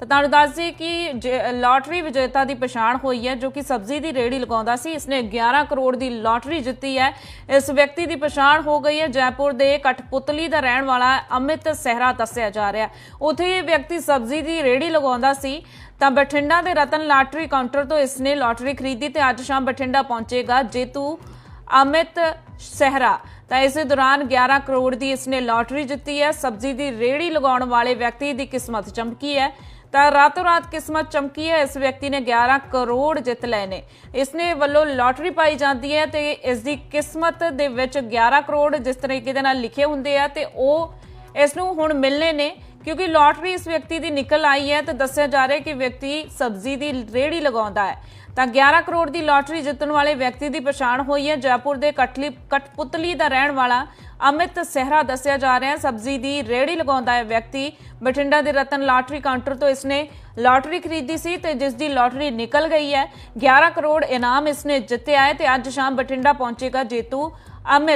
ਤਾਂ ਤੁਹਾਨੂੰ ਦੱਸ ਦਈਏ ਕਿ ਜ- ਲਾਟਰੀ ਵਿਜੇਤਾ ਦੀ ਪਛਾਣ ਹੋਈ ਹੈ, ਜੋ ਕਿ ਸਬਜ਼ੀ ਦੀ ਰੇੜੀ ਲਗਾਉਂਦਾ ਸੀ, ਇਸਨੇ 11 ਕਰੋੜ ਦੀ ਲਾਟਰੀ ਜਿੱਤੀ ਹੈ। ਇਸ ਵਿਅਕਤੀ ਦੀ ਪਛਾਣ ਹੋ ਗਈ ਹੈ। ਜੈਪੁਰ ਦੇ ਕਠਪੁਤਲੀ ਦਾ ਰਹਿਣ ਵਾਲਾ ਅਮਿਤ ਸਹਿਰਾ ਦੱਸਿਆ ਜਾ ਰਿਹਾ ਹੈ। ਇਹ ਵਿਅਕਤੀ ਸਬਜ਼ੀ ਦੀ ਰੇੜੀ ਲਗਾਉਂਦਾ ਸੀ। ਤਾਂ ਬਠਿੰਡਾ ਦੇ ਰਤਨ ਲਾਟਰੀ ਕਾਊਂਟਰ ਤੋਂ ਇਸਨੇ ਲਾਟਰੀ ਖਰੀਦੀ ਤੇ ਅੱਜ ਸ਼ਾਮ ਬਠਿੰਡਾ ਪਹੁੰਚੇਗਾ ਜੇਤੂ ਅਮਿਤ ਸਹਿਰਾ। ਤਾਂ ਇਸੇ ਦੌਰਾਨ 11 ਕਰੋੜ ਦੀ ਇਸਨੇ ਲਾਟਰੀ ਜਿੱਤੀ ਹੈ। ਸਬਜ਼ੀ ਦੀ ਰੇੜੀ ਲਗਾਉਣ ਵਾਲੇ ਵਿਅਕਤੀ ਦੀ ਕਿਸਮਤ ਚਮਕੀ ਹੈ। ਤਾਂ ਰਾਤੋਂ ਰਾਤ ਕਿਸਮਤ ਚਮਕੀ ਹੈ। ਇਸ ਵਿਅਕਤੀ ਨੇ 11 ਕਰੋੜ ਜਿੱਤ ਲਏ ਨੇ। ਇਸਨੇ ਵੱਲੋਂ ਲਾਟਰੀ ਪਾਈ ਜਾਂਦੀ ਹੈ ਤੇ ਇਸ ਦੀ ਕਿਸਮਤ ਦੇ ਵਿੱਚ 11 ਕਰੋੜ ਜਿਸ ਤਰੀਕੇ ਦੇ ਨਾਲ ਲਿਖੇ ਹੁੰਦੇ ਆ ਤੇ ਉਹ ਇਸ ਨੂੰ ਹੁਣ ਮਿਲਨੇ ਨੇ। ਕਿਉਂਕਿ ਲਾਟਰੀ ਇਸ ਵਿਅਕਤੀ ਦੀ ਨਿਕਲ ਆਈ ਹੈ ਤੇ ਦੱਸਿਆ ਜਾ ਰਿਹਾ ਕਿ ਵਿਅਕਤੀ ਸਬਜ਼ੀ ਦੀ ਰੇੜੀ ਲਗਾਉਂਦਾ ਹੈ। ਤਾਂ 11 ਕਰੋੜ ਦੀ ਲੋਟਰੀ ਜਿੱਤਣ ਵਾਲੇ ਵਿਅਕਤੀ ਦੀ ਪਛਾਣ ਹੋਈ ਹੈ। ਜੈਪੁਰ ਦੇ ਕਟਲੀ ਕਟਪੁਤਲੀ ਦਾ ਰਹਿਣ ਵਾਲਾ ਅਮਿਤ ਸਹਿਰਾ ਦੱਸਿਆ ਜਾ ਰਿਹਾ ਹੈ, ਸਬਜ਼ੀ ਦੀ ਰੇੜੀ ਲਗਾਉਂਦਾ ਹੈ ਵਿਅਕਤੀ। ਬਠਿੰਡਾ ਦੇ ਰਤਨ ਲਾਟਰੀ ਕਾਊਂਟਰ ਤੋਂ ਇਸਨੇ ਲਾਟਰੀ ਖਰੀਦੀ ਸੀ ਤੇ ਜਿਸ ਦੀ ਲਾਟਰੀ ਨਿਕਲ ਗਈ ਹੈ 11 ਕਰੋੜ ਇਨਾਮ ਇਸਨੇ ਜਿੱਤਿਆ ਹੈ ਤੇ ਅੱਜ ਸ਼ਾਮ ਬਠਿੰਡਾ ਪਹੁੰਚੇਗਾ ਜੇਤੂ ਅਮਿਤ।